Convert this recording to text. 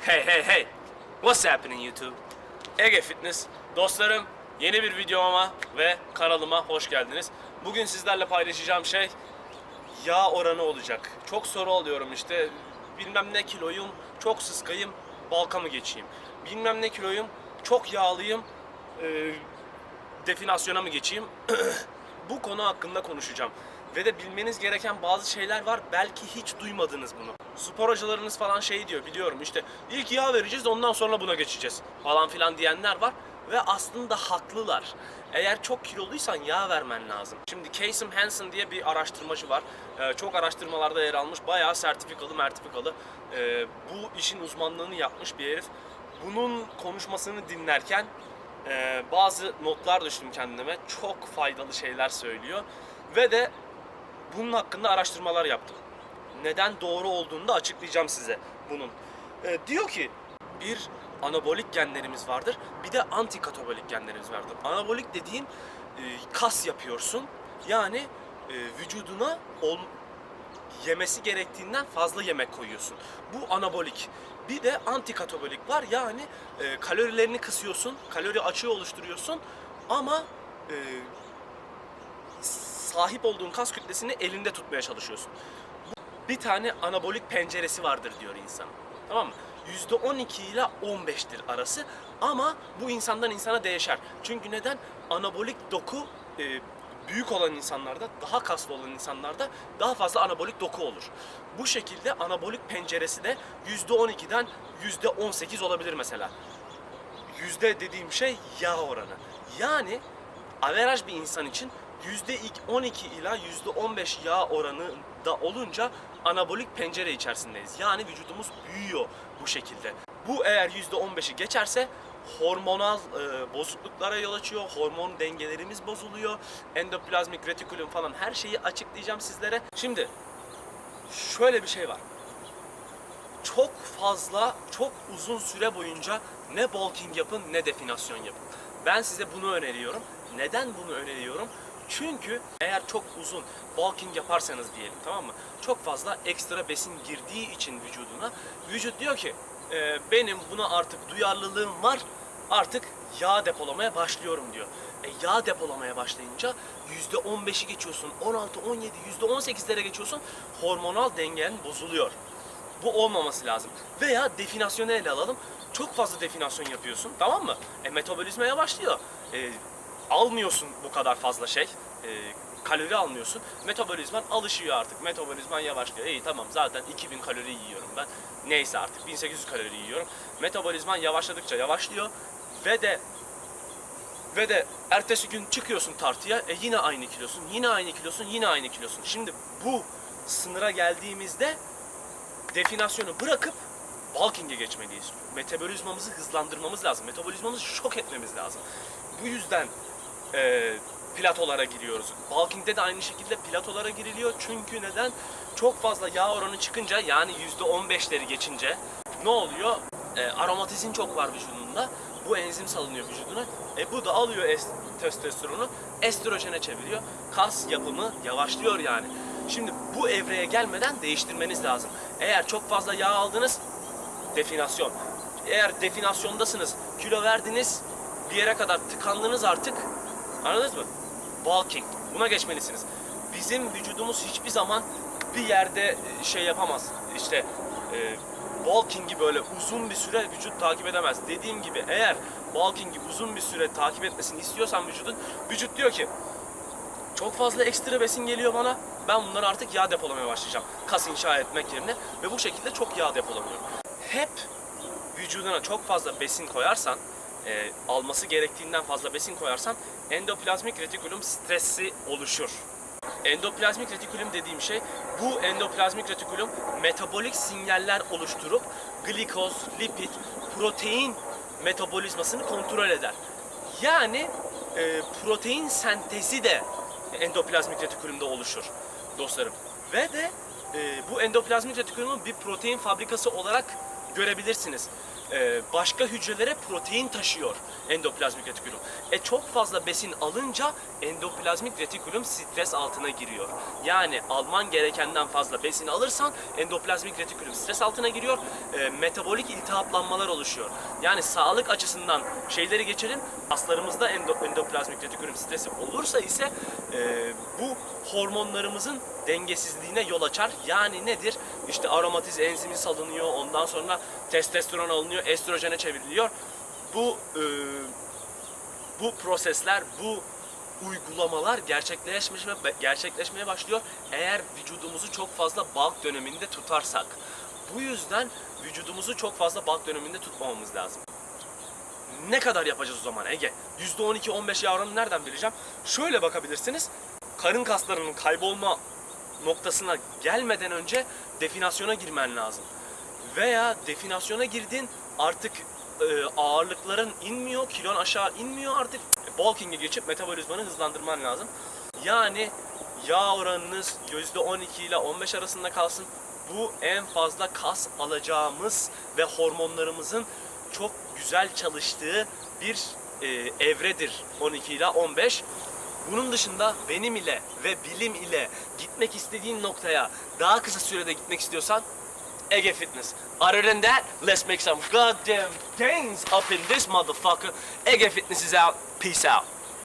Hey hey hey. What's happening YouTube? Ege Fitness. Dostlarım yeni bir videoma ve kanalıma hoş geldiniz. Bugün sizlerle paylaşacağım şey yağ oranı olacak. Çok soru alıyorum işte. Bilmem ne kiloyum, çok sıskayım, balka mı geçeyim? Bilmem ne kiloyum, çok yağlıyım, e, definasyona mı geçeyim? Bu konu hakkında konuşacağım. Ve de bilmeniz gereken bazı şeyler var. Belki hiç duymadınız bunu. Spor hocalarınız falan şey diyor biliyorum işte ilk yağ vereceğiz ondan sonra buna geçeceğiz falan filan diyenler var. Ve aslında haklılar. Eğer çok kiloluysan yağ vermen lazım. Şimdi Casey Hansen diye bir araştırmacı var. Ee, çok araştırmalarda yer almış. Bayağı sertifikalı mertifikalı. Ee, bu işin uzmanlığını yapmış bir herif. Bunun konuşmasını dinlerken ee, bazı notlar düştüm kendime. Çok faydalı şeyler söylüyor. Ve de bunun hakkında araştırmalar yaptım. Neden doğru olduğunu da açıklayacağım size bunun. Ee, diyor ki bir anabolik genlerimiz vardır. Bir de antikatabolik genlerimiz vardır. Anabolik dediğin e, kas yapıyorsun. Yani e, vücuduna ol, yemesi gerektiğinden fazla yemek koyuyorsun. Bu anabolik. Bir de antikatabolik var. Yani e, kalorilerini kısıyorsun, kalori açığı oluşturuyorsun ama e, sahip olduğun kas kütlesini elinde tutmaya çalışıyorsun. Bir tane anabolik penceresi vardır diyor insan. Tamam mı? %12 ile 15'tir arası ama bu insandan insana değişer. Çünkü neden? Anabolik doku e, büyük olan insanlarda, daha kaslı olan insanlarda daha fazla anabolik doku olur. Bu şekilde anabolik penceresi de %12'den %18 olabilir mesela. Yüzde dediğim şey yağ oranı. Yani averaj bir insan için 12 ila yüzde 15 yağ oranı da olunca anabolik pencere içerisindeyiz. Yani vücudumuz büyüyor bu şekilde. Bu eğer yüzde 15'i geçerse hormonal e, bozukluklara yol açıyor. Hormon dengelerimiz bozuluyor. Endoplazmik retikulum falan her şeyi açıklayacağım sizlere. Şimdi şöyle bir şey var çok fazla, çok uzun süre boyunca ne bulking yapın ne definasyon yapın. Ben size bunu öneriyorum. Neden bunu öneriyorum? Çünkü eğer çok uzun bulking yaparsanız diyelim tamam mı? Çok fazla ekstra besin girdiği için vücuduna vücut diyor ki "E, benim buna artık duyarlılığım var artık yağ depolamaya başlıyorum diyor. E, yağ depolamaya başlayınca %15'i geçiyorsun, 16, 17, %18'lere geçiyorsun. Hormonal dengen bozuluyor. Bu olmaması lazım. Veya definasyonu ele alalım. Çok fazla definasyon yapıyorsun tamam mı? E, metabolizma yavaşlıyor. E, almıyorsun bu kadar fazla şey. E, kalori almıyorsun. Metabolizman alışıyor artık. Metabolizman yavaşlıyor. İyi tamam zaten 2000 kalori yiyorum ben. Neyse artık 1800 kalori yiyorum. Metabolizman yavaşladıkça yavaşlıyor. Ve de ve de ertesi gün çıkıyorsun tartıya e yine aynı kilosun, yine aynı kilosun, yine aynı kilosun. Şimdi bu sınıra geldiğimizde definasyonu bırakıp bulking'e geçmeliyiz. Metabolizmamızı hızlandırmamız lazım. Metabolizmamızı şok etmemiz lazım. Bu yüzden e, platolara giriyoruz. Bulking'de de aynı şekilde platolara giriliyor. Çünkü neden? Çok fazla yağ oranı çıkınca yani %15'leri geçince ne oluyor? E, aromatizin çok var vücudunda. Bu enzim salınıyor vücuduna. E, bu da alıyor es- testosteronu estrojene çeviriyor. Kas yapımı yavaşlıyor yani. Şimdi bu evreye gelmeden değiştirmeniz lazım. Eğer çok fazla yağ aldınız, definasyon. Eğer definasyondasınız, kilo verdiniz, bir yere kadar tıkandınız artık. Anladınız mı? Bulking. Buna geçmelisiniz. Bizim vücudumuz hiçbir zaman bir yerde e, şey yapamaz. İşte e, bulking'i böyle uzun bir süre vücut takip edemez. Dediğim gibi eğer bulking'i uzun bir süre takip etmesini istiyorsan vücudun, vücut diyor ki çok fazla ekstra besin geliyor bana. Ben bunları artık yağ depolamaya başlayacağım. Kas inşa etmek yerine ve bu şekilde çok yağ depolamıyorum. Hep vücuduna çok fazla besin koyarsan, e, alması gerektiğinden fazla besin koyarsan endoplazmik retikulum stresi oluşur. Endoplazmik retikulum dediğim şey bu endoplazmik retikulum metabolik sinyaller oluşturup glikoz, lipid, protein metabolizmasını kontrol eder. Yani e, protein sentezi de endoplazmik retikulumda oluşur dostlarım. Ve de e, bu endoplazmik retikulumu bir protein fabrikası olarak görebilirsiniz. E, başka hücrelere protein taşıyor endoplazmik retikulum. E çok fazla besin alınca endoplazmik retikulum stres altına giriyor. Yani alman gerekenden fazla besin alırsan endoplazmik retikulum stres altına giriyor. E, metabolik iltihaplanmalar oluşuyor. Yani sağlık açısından şeyleri geçelim. Kaslarımızda endo, endoplazmik retikulum stresi olursa ise e, bu hormonlarımızın dengesizliğine yol açar. Yani nedir? İşte aromatiz enzimi salınıyor. Ondan sonra testosteron alınıyor. Estrojene çevriliyor. Bu e, bu prosesler, bu uygulamalar gerçekleşmeye, gerçekleşmeye başlıyor eğer vücudumuzu çok fazla bulk döneminde tutarsak. Bu yüzden vücudumuzu çok fazla bulk döneminde tutmamamız lazım. Ne kadar yapacağız o zaman Ege? %12-15 yavranı nereden bileceğim? Şöyle bakabilirsiniz. Karın kaslarının kaybolma noktasına gelmeden önce definasyona girmen lazım. Veya definasyona girdin artık e, ağırlıkların inmiyor, kilon aşağı inmiyor artık bulking'e geçip metabolizmanı hızlandırman lazım. Yani yağ oranınız %12 ile 15 arasında kalsın. Bu en fazla kas alacağımız ve hormonlarımızın çok güzel çalıştığı bir e, evredir 12 ile 15. Bunun dışında benim ile ve bilim ile gitmek istediğin noktaya daha kısa sürede gitmek istiyorsan Ege Fitness. Other than that, let's make some goddamn things up in this motherfucker. Ege Fitness is out. Peace out.